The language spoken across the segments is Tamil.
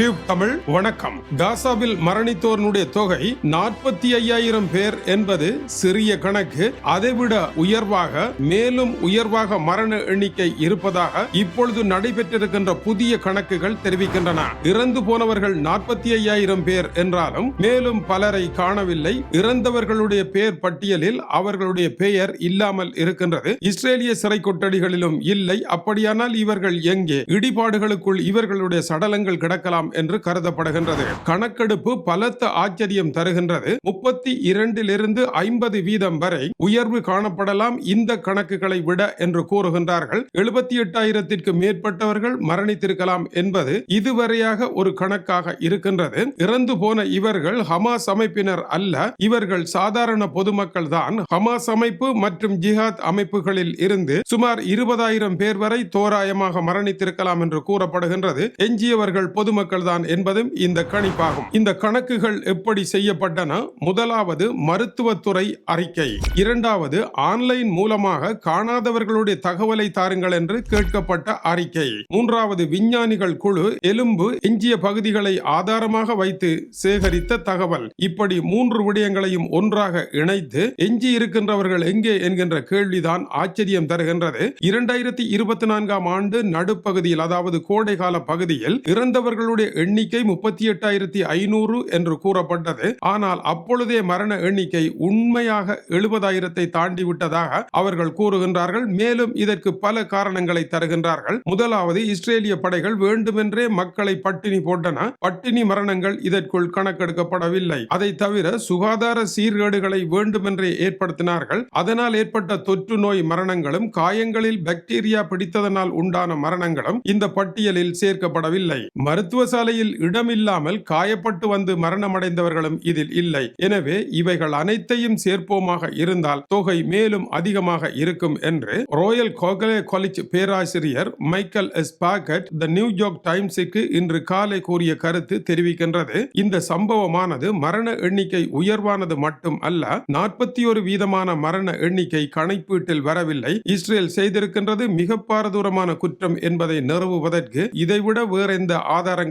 டியூப் தமிழ் வணக்கம். காசாவில் மரணித்தோர்னுடைய தொகை நாற்பத்தி ஐயாயிரம் பேர் என்பது சிறிய கணக்கு. அதைவிட உயர்வாக மேலும் உயர்வாக மரண எண்ணிக்கை இருப்பதாக இப்பொழுது நடைபெற்றிருக்கின்ற புதிய கணக்குகள் தெரிவிக்கின்றன. இறந்து போனவர்கள் நாற்பத்தி ஐயாயிரம் பேர் என்றாலும் மேலும் பலரை காணவில்லை. இறந்தவர்களுடைய பெயர் பட்டியலில் அவர்களுடைய பெயர் இல்லாமல் இருக்கின்றது. இஸ்ரேலிய சிறை கொட்டடிகளிலும் இல்லை. அப்படியானால் இவர்கள் எங்கே? இடிபாடுகளுக்குள் இவர்களுடைய சடலங்கள் கிடக்கலாம். என்று கருதப்படுகின்றது. கணக்கெடுப்பு பலத்த ஆச்சரியம் தருகின்றது. முப்பத்தி இரண்டிலிருந்து ஐம்பது வீதம் வரை உயர்வு காணப்படலாம் இந்த கணக்குகளை விட என்று கூறுகின்றார்கள். எழுபத்தி எட்டாயிரத்திற்கு மேற்பட்டவர்கள் மரணித்திருக்கலாம் என்பது இதுவரையாக ஒரு கணக்காக இருக்கின்றது. இறந்து போன இவர்கள் ஹமாஸ் அமைப்பினர் அல்ல. இவர்கள் சாதாரண பொதுமக்கள் தான். ஹமாஸ் அமைப்பு மற்றும் ஜிஹாத் அமைப்புகளில் இருந்து சுமார் இருபதாயிரம் பேர் வரை தோராயமாக மரணித்திருக்கலாம் என்று கூறப்படுகின்றது. எஞ்சியவர்கள் பொதுமக்கள் தான் என்பதும் இந்த கணிப்பாகும். இந்த கணக்குகள் எப்படி செய்யப்பட்டன? முதலாவது மருத்துவத்துறை அறிக்கை. இரண்டாவது ஆன்லைன் மூலமாக காணாதவர்களுடைய தகவலை தாருங்கள் என்று கேட்கப்பட்ட அறிக்கை. மூன்றாவது விஞ்ஞானிகள் குழு எலும்பு எஞ்சிய பகுதிகளை ஆதாரமாக வைத்து சேகரித்த தகவல். இப்படி மூன்று விடயங்களையும் ஒன்றாக இணைத்து எஞ்சி இருக்கின்றவர்கள் எங்கே என்கின்ற கேள்விதான் ஆச்சரியம் தருகின்றது. இரண்டாயிரத்தி இருபத்தி நான்காம் ஆண்டு நடுப்பகுதியில் அதாவது கோடைகால பகுதியில் இறந்தவர்களுடைய எண்ணிக்கை முப்பத்தி எட்டாயிரத்தி ஐநூறு என்று கூறப்பட்டது. ஆனால் அப்பொழுதே மரண எண்ணிக்கை உண்மையாக எழுபதாயிரத்தை தாண்டி விட்டதாக அவர்கள் கூறுகின்றார்கள். மேலும் இதற்கு பல காரணங்களை தருகின்றார்கள். முதலாவது இஸ்ரேலிய படைகள் வேண்டுமென்றே மக்களை பட்டினி போட்டன. பட்டினி மரணங்கள் இதற்குள் கணக்கெடுக்கப்படவில்லை. அதை தவிர சுகாதார சீர்கேடுகளை வேண்டுமென்றே ஏற்படுத்தினார்கள். அதனால் ஏற்பட்ட தொற்று நோய் மரணங்களும் காயங்களில் பாக்டீரியா பிடித்ததனால் உண்டான மரணங்களும் இந்த பட்டியலில் சேர்க்கப்படவில்லை. மருத்துவ சாலையில் இடமில்லாமல் காயப்பட்டு வந்து மரணமடைந்தவர்களும் இதில் இல்லை. எனவே இவைகள் அனைத்தையும் சேர்ப்போமாக இருந்தால் தொகை மேலும் அதிகமாக இருக்கும் என்று ராயல் கோகலே காலேஜ் பேராசிரியர் Michael S Packet the New York டைம்ஸுக்கு இன்று காலை கூறிய கருத்து தெரிவிக்கின்றது. இந்த சம்பவமானது மரண எண்ணிக்கை உயர்வானது மட்டும் அல்ல நாற்பத்தி ஒரு வீதமான மரண எண்ணிக்கை கணக்கீட்டில் வரவில்லை. இஸ்ரேல் செய்திருக்கின்றது மிக பாரதூரமான குற்றம் என்பதை நிறுவுவதற்கு இதைவிட வேற எந்த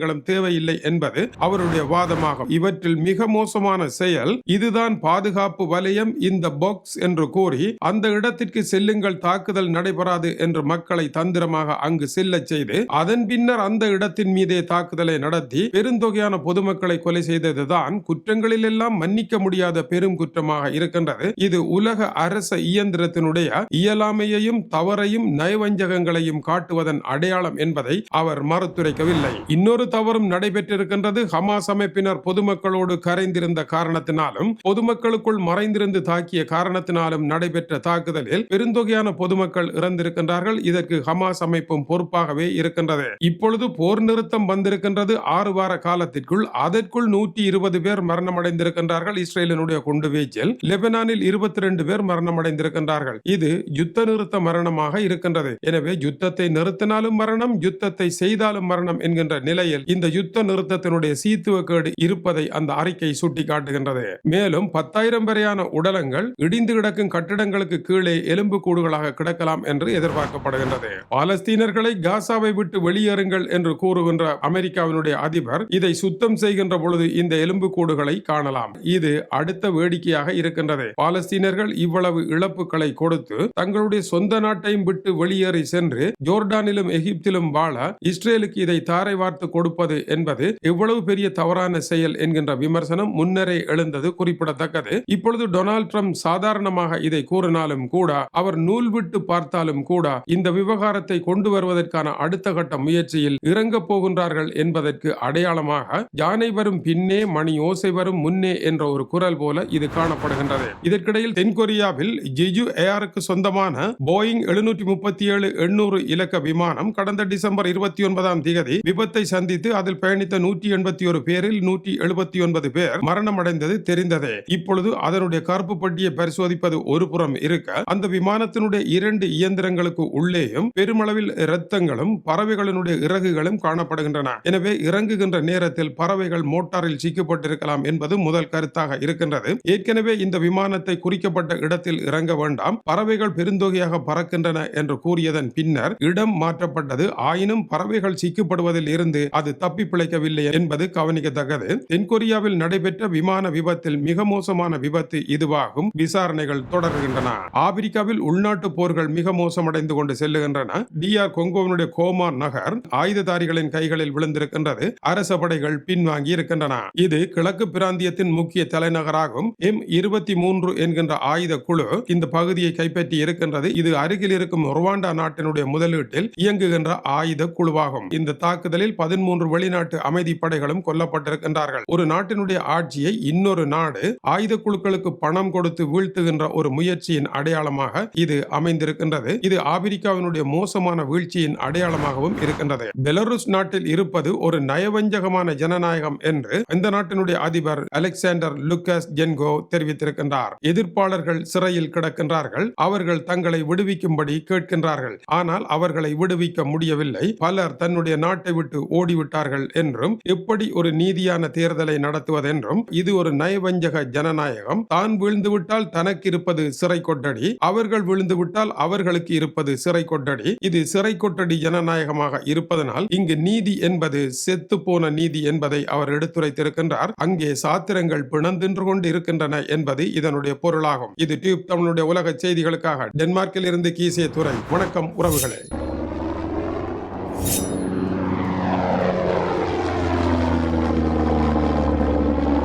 ஆதாரங்களும் தேவையில்லை என்பது அவருடைய வாதமாகும். இவற்றில் மிக மோசமான செயல் இதுதான் பாதுகாப்பு வலயம் இந்த பாக்ஸ் என்று கூறி அந்த இடத்திற்கு செல்லுங்கள் தாக்குதல் நடைபெறாது என்று மக்களை தந்திரமாக அங்கு செல்லச் செய்து அதன் பின்னர் அந்த இடத்தின் மீதே தாக்குதலை நடத்தி பெருந்தொகையான பொதுமக்களை கொலை செய்ததுதான் குற்றங்களில் எல்லாம் மன்னிக்க முடியாத பெரும் குற்றமாக இருக்கின்றது. இது உலக அரச இயந்திரத்தினுடைய இயலாமையையும் தவறையும் நயவஞ்சகங்களையும் காட்டுவதன் அடையாளம் என்பதை அவர் மறுத்துரைக்கவில்லை. இன்னொரு தவறும் நடைபெற்றிருக்கின்றது. ஹமாஸ் அமைப்பினர் பொதுமக்களோடு கரைந்திருந்த காரணத்தினாலும் பொதுமக்களுக்குள் மறைந்திருந்து தாக்கிய காரணத்தினாலும் நடைபெற்ற தாக்குதலில் பெருந்தொகையான பொதுமக்கள் இறந்திருக்கின்றார்கள். இதற்கு ஹமாஸ் அமைப்பும் பொறுப்பாகவே இருக்கின்றது. இப்பொழுது போர் நிறுத்தம் வந்திருக்கின்றது. ஆறு வார காலத்திற்குள் அதற்குள் நூற்றி இருபது பேர் மரணமடைந்திருக்கின்றார்கள். இஸ்ரேலினுடைய குண்டு வீச்சில் லெபனானில் இருபத்தி ரெண்டு பேர் மரணமடைந்திருக்கின்றார்கள். இது யுத்த நிறுத்த மரணமாக இருக்கின்றது. எனவே யுத்தத்தை நிறுத்தினாலும் மரணம் யுத்தத்தை செய்தாலும் மரணம் என்கின்ற நிலையில் இந்த யுத்த நிறுத்தத்தினுடைய சீத்துவக்கேடு இருப்பதை அந்த அறிக்கை சுட்டிக்காட்டுகின்றது. மேலும் பத்தாயிரம் வரையான உடலங்கள் இடிந்து கிடக்கும் கட்டிடங்களுக்கு கீழே எலும்பு கூடுகளாக கிடக்கலாம் என்று எதிர்பார்க்கப்படுகின்றது. பாலஸ்தீனர்களை காசாவை விட்டு வெளியேறுங்கள் என்று கூறுகின்ற அமெரிக்காவினுடைய அதிபர் இதை சுத்தம் செய்கின்ற பொழுது இந்த எலும்பு கூடுகளை காணலாம். இது அடுத்த வேடிக்கையாக இருக்கின்றது. பாலஸ்தீனர்கள் இவ்வளவு இழப்புகளை கொடுத்து தங்களுடைய சொந்த நாட்டையும் விட்டு வெளியேறி சென்று ஜோர்டானிலும் எகிப்திலும் வாழ இஸ்ரேலுக்கு இதை தாரை வார்த்து கொடுப்பது என்பது எவ்வளவு பெரிய தவறான செயல் என்கின்ற விமர்சனம் முன்னரே எழுந்தது குறிப்பிடத்தக்கது. இப்பொழுது டொனால்ட் ட்ரம்ப் சாதாரணமாக இதை கூறினாலும் கூட அவர் நூல் விட்டு பார்த்தாலும் கூட இந்த விவகாரத்தை கொண்டு வருவதற்கான அடுத்த கட்ட முயற்சியில் இறங்கப் போகின்றார்கள் என்பதற்கு அடையாளமாக யானை வரும் பின்னே மணி ஓசை வரும் முன்னே என்ற ஒரு குரல் போல இது காணப்படுகின்றது. இதற்கிடையில் தென்கொரியாவில் ஜிஜு ஏஆருக்கு சொந்தமான போயிங் எழுநூற்றி முப்பத்தி ஏழு எண்ணூறு இலக்க விமானம் கடந்த டிசம்பர் இருபத்தி ஒன்பதாம் தேதி விபத்தை சந்தித்து அதில் பயணித்த நூற்றி எண்பத்தி ஒரு பேரில் நூற்றி எழுபத்தி ஒன்பது பேர் மரணமடைந்தது தெரிந்ததே. இப்பொழுது அதனுடைய கருப்பு பட்டியை பரிசோதிப்பது ஒரு புறம் இருக்க அந்த விமானத்தினுடைய இரண்டு இயந்திரங்களுக்கு உள்ளேயும் பெருமளவில் இரத்தங்களும் பறவைகளினுடைய இறகுகளும் காணப்படுகின்றன. எனவே இறங்குகின்ற நேரத்தில் பறவைகள் மோட்டாரில் சிக்கப்பட்டிருக்கலாம் என்பது முதல் கருத்தாக இருக்கின்றது. ஏற்கனவே இந்த விமானத்தை குறிக்கப்பட்ட இடத்தில் இறங்க வேண்டாம் பறவைகள் பெருந்தொகையாக பறக்கின்றன என்று கூறியதன் பின்னர் இடம் மாற்றப்பட்டது. ஆயினும் பறவைகள் சிக்கப்படுவதில் இருந்து அது தப்பி பிழைக்கவில்லை என்பது கவனிக்கத்தக்கது. தென்கொரியாவில் நடைபெற்ற விமான விபத்தில் மிக மோசமான விபத்து இதுவாகும். விசாரணைகள் தொடர்கின்றன. ஆப்பிரிக்காவில் உள்நாட்டு போர்கள் மிக மோசமடைந்து கொண்டு செல்லுகின்றன. டிஆர் கொங்கோவினுடைய கோமா நகர் ஆயுததாரிகளின் கைகளில் விழுந்திருக்கின்றது. அரச படைகள் பின்வாங்கி இருக்கின்றன. இது கிழக்கு பிராந்தியத்தின் முக்கிய தலைநகராகும். எம் இருபத்தி மூன்று என்கின்ற ஆயுத குழு இந்த பகுதியை கைப்பற்றி இருக்கின்றது. இது அருகில் இருக்கும் ருவாண்டா நாட்டினுடைய முதலீட்டில் இயங்குகின்ற ஆயுத குழுவாகும். இந்த தாக்குதலில் பதிமூன்று மூன்று வெளிநாட்டு அமைதி படைகளும் கொல்லப்பட்டிருக்கின்றார்கள். ஒரு நாட்டினுடைய ஆட்சியை இன்னொரு நாடு ஆயுத குழுக்களுக்கு பணம் கொடுத்து வீழ்த்துகின்ற ஒரு முயற்சியின் அடையாளமாக இது அமைந்திருக்கின்றது. இது ஆப்பிரிக்காவினுடைய மோசமான வீழ்ச்சியின் அடையாளமாகவும் இருக்கின்றது. பெலருஸ் நாட்டில் இருப்பது ஒரு நயவஞ்சகமான ஜனநாயகம் என்று இந்த நாட்டினுடைய அதிபர் அலெக்சாண்டர் லுக்கஸ் ஜென்கோ தெரிவித்திருக்கின்றார். எதிர்ப்பாளர்கள் சிறையில் கிடக்கின்றார்கள். அவர்கள் தங்களை விடுவிக்கும்படி கேட்கின்றார்கள். ஆனால் அவர்களை விடுவிக்க முடியவில்லை. பலர் தன்னுடைய நாட்டை விட்டு ஓடிவிட்டு விட்டார்கள் என்றும் எப்படி ஒரு நீதியான தேர்தலை நடத்துவதென்றும் இது ஒரு நயவஞ்சக ஜனநாயகம். தான் விழுந்துவிட்டால் தனக்கு இருப்பது சிறை கொட்டடி அவர்கள் விழுந்துவிட்டால் அவர்களுக்கு இருப்பது சிறை கொட்டடி. இது சிறை கொட்டடி ஜனநாயகமாக இருப்பதனால் இங்கு நீதி என்பது செத்து போன நீதி என்பதை அவர் எடுத்துரைத்திருக்கின்றார். அங்கே சாத்திரங்கள் பிணந்தின்று கொண்டு இருக்கின்றன என்பது இதனுடைய பொருளாகும். இது டியூப் தமிழுடைய உலக செய்திகளுக்காக டென்மார்க்கில் இருந்து கீசிய துறை வணக்கம் உறவுகளே.